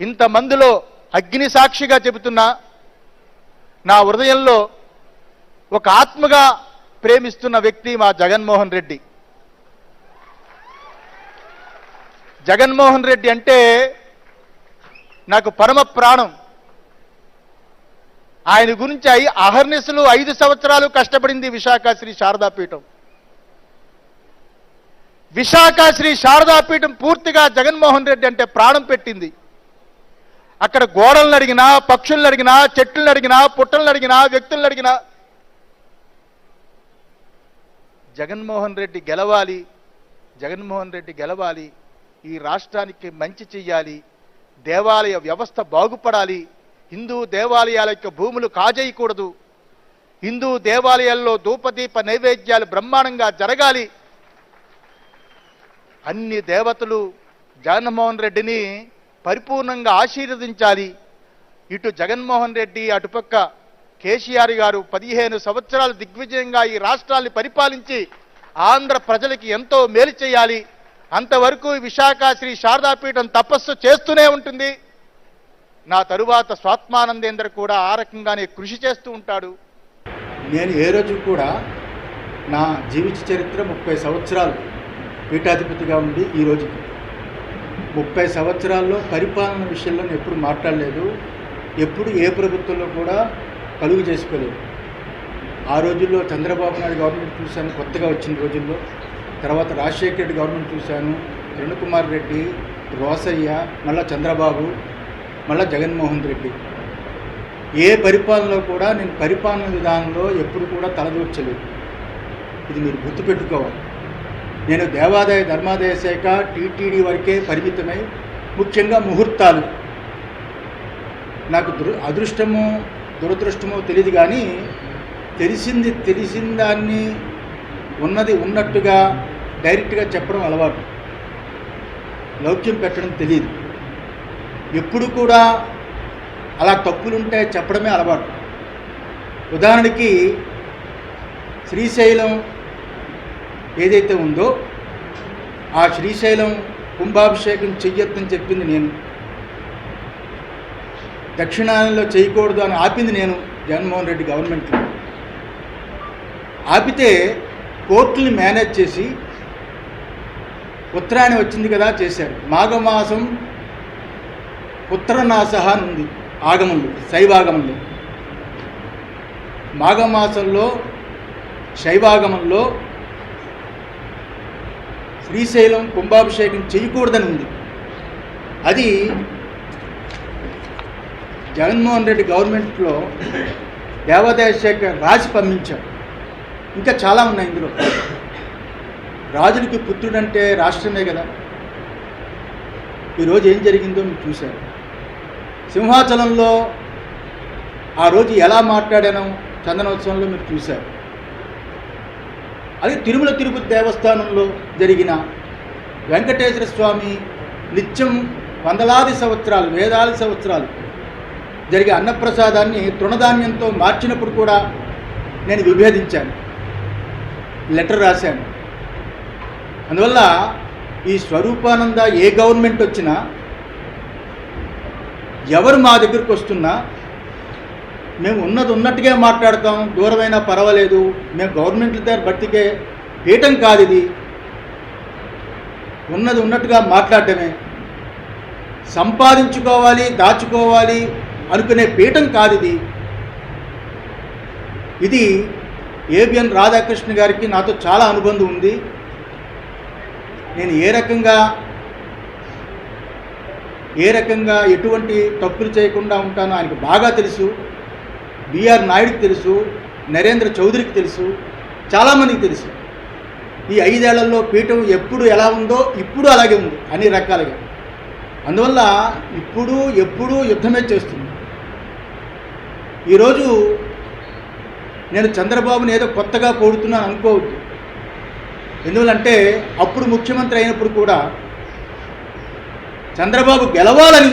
ఇంతమందిలో అగ్ని సాక్షిగా చెబుతున్నా నా హృదయంలో ఒక ఆత్మగా ప్రేమిస్తున్న వ్యక్తి మా జగన్మోహన్ రెడ్డి. జగన్మోహన్ రెడ్డి అంటే నాకు పరమ ప్రాణం. ఆయన గురించి అయి అహర్నిశలు ఐదు సంవత్సరాలు కష్టపడింది విశాఖ శ్రీ శారదాపీఠం. విశాఖ శ్రీ శారదాపీఠం పూర్తిగా జగన్మోహన్ రెడ్డి అంటే ప్రాణం పెట్టింది. అక్కడ గోడలను అడిగినా పక్షులను అడిగినా చెట్లను అడిగినా పుట్టలను అడిగినా వ్యక్తులను అడిగినా జగన్మోహన్ రెడ్డి గెలవాలి జగన్మోహన్ రెడ్డి గెలవాలి ఈ రాష్ట్రానికి మంచి చెయ్యాలి దేవాలయ వ్యవస్థ బాగుపడాలి హిందూ దేవాలయాల యొక్క భూములు కాజేయకూడదు హిందూ దేవాలయాల్లో ధూపదీప నైవేద్యాలు బ్రహ్మాండంగా జరగాలి. అన్ని దేవతలు జగన్మోహన్ రెడ్డిని పరిపూర్ణంగా ఆశీర్వదించాలి. ఇటు జగన్మోహన్ రెడ్డి అటుపక్క కేసీఆర్ గారు పదిహేను సంవత్సరాలు దిగ్విజయంగా ఈ రాష్ట్రాన్ని పరిపాలించి ఆంధ్ర ప్రజలకి ఎంతో మేలు చేయాలి. అంతవరకు విశాఖ శ్రీ శారదాపీఠం తపస్సు చేస్తూనే ఉంటుంది. నా తరువాత స్వాత్మానందేంద్ర కూడా ఆ రకంగానే కృషి చేస్తూ ఉంటాడు. నేను ఏ రోజు కూడా నా జీవిత చరిత్ర ముప్పై సంవత్సరాలు పీఠాధిపతిగా ఉండి ఈ రోజుకి ముప్పై సంవత్సరాల్లో పరిపాలన విషయంలో ఎప్పుడు మాట్లాడలేదు. ఎప్పుడు ఏ ప్రభుత్వంలో కూడా కలుగు చేసుకోలేదు. ఆ రోజుల్లో చంద్రబాబు నాయుడు గవర్నమెంట్ చూశాను కొత్తగా వచ్చిన రోజుల్లో. తర్వాత రాజశేఖర రెడ్డి గవర్నమెంట్ చూశాను కిరణ్ కుమార్ రెడ్డి రోసయ్య మళ్ళా చంద్రబాబు మళ్ళా జగన్మోహన్ రెడ్డి. ఏ పరిపాలనలో కూడా నేను పరిపాలన విధానంలో ఎప్పుడు కూడా తలదూర్చలేదు. ఇది మీరు గుర్తుపెట్టుకోవాలి. నేను దేవాదాయ ధర్మాదాయ శాఖ టీటీడీ వరకే పరిమితమై ముఖ్యంగా ముహూర్తాలు. నాకు దుర అదృష్టమో దురదృష్టమో తెలియదు కానీ తెలిసింది తెలిసిన దాన్ని ఉన్నది ఉన్నట్టుగా డైరెక్ట్గా చెప్పడం అలవాటు. లౌక్యం పెట్టడం తెలియదు ఎప్పుడు కూడా అలా తప్పులుంటే చెప్పడమే అలవాటు. ఉదాహరణకి శ్రీశైలం ఏదైతే ఉందో ఆ శ్రీశైలం కుంభాభిషేకం చెయ్యొద్దని చెప్పింది నేను. దక్షిణాయనంలో చేయకూడదు అని ఆపింది నేను జగన్మోహన్ రెడ్డి గవర్నమెంట్లో ఆపితే కోర్టుని మేనేజ్ చేసి ఉత్తరాయణం వచ్చింది కదా చేశారు. మాఘమాసం పుత్రనాశ అని ఉంది ఆగమంలో శైవాగమంలో. మాఘమాసంలో శైవాగమంలో శ్రీశైలం కుంభాభిషేకం చేయకూడదని ఉంది. అది జగన్మోహన్ రెడ్డి గవర్నమెంట్లో దేవాదాయ శాఖ రాసి పంపించారు. ఇంకా చాలా ఉన్నాయి ఇందులో. రాజులకి పుత్రుడంటే రాష్ట్రమే కదా. ఈరోజు ఏం జరిగిందో మీరు చూశారు. సింహాచలంలో ఆ రోజు ఎలా మాట్లాడానో చందనోత్సవంలో మీరు చూశారు. అది తిరుమల తిరుపతి దేవస్థానంలో జరిగిన వెంకటేశ్వర స్వామి నిత్యం వందలాది సంవత్సరాలు వేలాది సంవత్సరాలు జరిగే అన్నప్రసాదాన్ని తృణధాన్యంతో మార్చినప్పుడు కూడా నేను విభేదించాను. లెటర్ రాశాను. అందువల్ల ఈ స్వరూపానంద ఏ గవర్నమెంట్ వచ్చినా ఎవరు మా దగ్గరికి వస్తున్నా మేము ఉన్నది ఉన్నట్టుగా మాట్లాడతాం దూరమైనా పర్వాలేదు. మేము గవర్నమెంట్ దగ్గర బతికే పీఠం కాదు ఇది. ఉన్నది ఉన్నట్టుగా మాట్లాడటమే. సంపాదించుకోవాలి దాచుకోవాలి అనుకునే పీఠం కాదు ఇది. ఇది ఏబిఎన్ రాధాకృష్ణ గారికి నాతో చాలా అనుబంధం ఉంది. నేను ఏ రకంగా ఏ రకంగా ఎటువంటి తప్పులు చేయకుండా ఉంటానో ఆయనకు బాగా తెలుసు. బిఆర్ నాయుడికి తెలుసు నరేంద్ర చౌదరికి తెలుసు చాలామందికి తెలుసు. ఈ ఐదేళ్ళలో పీఠం ఎప్పుడు ఎలా ఉందో ఇప్పుడు అలాగే ఉంది అన్ని రకాలుగా. అందువల్ల ఇప్పుడు ఎప్పుడూ యుద్ధమే చేస్తుంది? ఈరోజు నేను చంద్రబాబుని ఏదో కొత్తగా పొడుతున్నాను అనుకోవద్దు. ఎందువల్లంటే అప్పుడు ముఖ్యమంత్రి అయినప్పుడు కూడా చంద్రబాబు గెలవాలని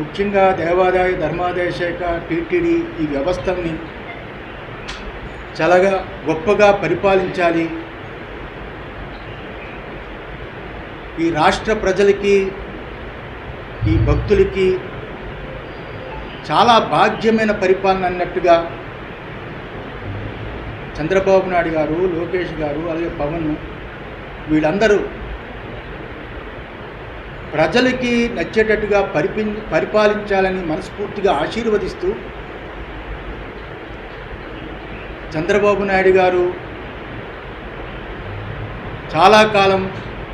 ముఖ్యంగా దేవాదాయ ధర్మాదాయ శాఖ టీటీడీ ఈ వ్యవస్థల్ని చాలాగా గొప్పగా పరిపాలించాలి. ఈ రాష్ట్ర ప్రజలకి ఈ భక్తులకి చాలా భాగ్యమైన పరిపాలన అన్నట్టుగా చంద్రబాబు నాయుడు గారు లోకేష్ గారు అలాగే పవన్ వీళ్ళందరూ ప్రజలకి నచ్చేటట్టుగా పరిపి పరిపాలించాలని మనస్ఫూర్తిగా ఆశీర్వదిస్తూ చంద్రబాబు నాయుడు గారు చాలా కాలం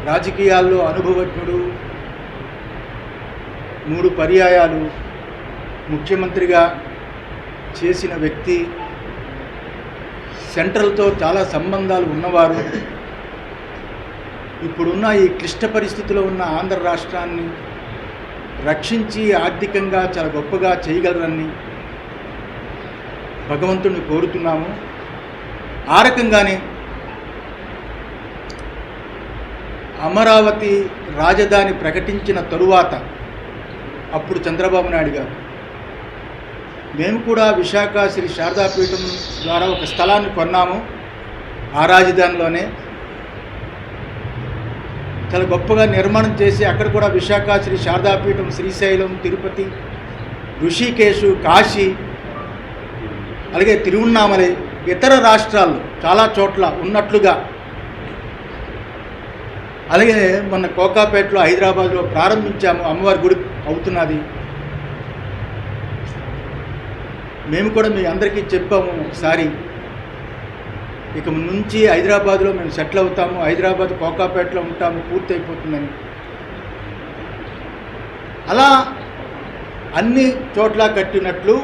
రాజకీయాల్లో అనుభవజ్ఞుడు మూడు పర్యాయాలు ముఖ్యమంత్రిగా చేసిన వ్యక్తి సెంట్రల్తో చాలా సంబంధాలు ఉన్నవారు ఇప్పుడున్న ఈ క్లిష్ట పరిస్థితిలో ఉన్న ఆంధ్ర రాష్ట్రాన్ని రక్షించి ఆర్థికంగా చాలా గొప్పగా చేయగలరని భగవంతుడిని కోరుతున్నాము. ఆ రకంగానే అమరావతి రాజధాని ప్రకటించిన తరువాత అప్పుడు చంద్రబాబు నాయుడు గారు మేము కూడా విశాఖ శ్రీ శారదాపీఠం ద్వారా ఒక స్థలాన్ని కొన్నాము. ఆ రాజధానిలోనే చాలా గొప్పగా నిర్మాణం చేసి అక్కడ కూడా విశాఖ శ్రీ శారదాపీఠం శ్రీశైలం తిరుపతి ఋషికేశు కాశీ అలాగే తిరువన్నామలై ఇతర రాష్ట్రాల్లో చాలా చోట్ల ఉన్నట్లుగా. అలాగే మొన్న కోకాపేటలో హైదరాబాద్లో ప్రారంభించాము అమ్మవారి గుడి అవుతున్నది. మేము కూడా మీ అందరికీ చెప్పాము ఒకసారి. ఇక నుంచి హైదరాబాద్లో మేము సెటిల్ అవుతాము హైదరాబాద్ కోకాపేటలో ఉంటాము పూర్తి అయిపోతుందని అలా అన్ని చోట్ల కట్టినట్లు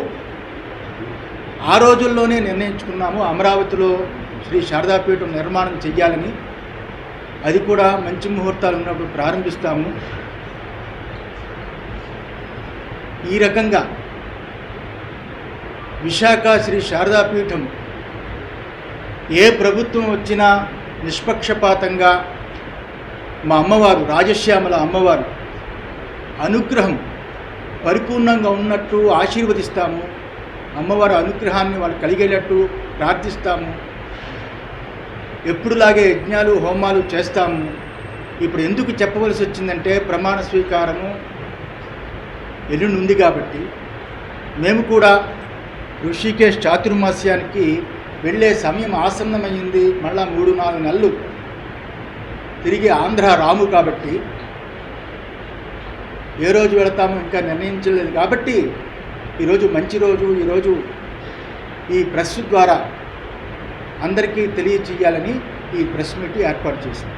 ఆ రోజుల్లోనే నిర్ణయించుకున్నాము. అమరావతిలో శ్రీ శారదాపీఠం నిర్మాణం చెయ్యాలని అది కూడా మంచి ముహూర్తాలు ఉన్నప్పుడు ప్రారంభిస్తాము. ఈ రకంగా విశాఖ శ్రీ శారదాపీఠం ఏ ప్రభుత్వం వచ్చినా నిష్పక్షపాతంగా మా అమ్మవారు రాజశ్యామల అమ్మవారు అనుగ్రహం పరిపూర్ణంగా ఉన్నట్టు ఆశీర్వదిస్తాము. అమ్మవారి అనుగ్రహాన్ని వాళ్ళు కలిగేటట్టు ప్రార్థిస్తాము. ఎప్పుడులాగే యజ్ఞాలు హోమాలు చేస్తాము. ఇప్పుడు ఎందుకు చెప్పవలసి వచ్చిందంటే ప్రమాణ స్వీకారము ఎల్లుండి ఉంది కాబట్టి. మేము కూడా ఋషికేశ్ చాతుర్మాస్యానికి వెళ్ళే సమయం ఆసన్నమైంది. మళ్ళా మూడు నాలుగు నెలలు తిరిగి ఆంధ్ర రాము కాబట్టి ఏ రోజు వెళతామో ఇంకా నిర్ణయించలేదు కాబట్టి ఈరోజు మంచి రోజు ఈరోజు ఈ ప్రెస్ ద్వారా అందరికీ తెలియచేయాలని ఈ ప్రెస్ మీట్ ఏర్పాటు చేసింది.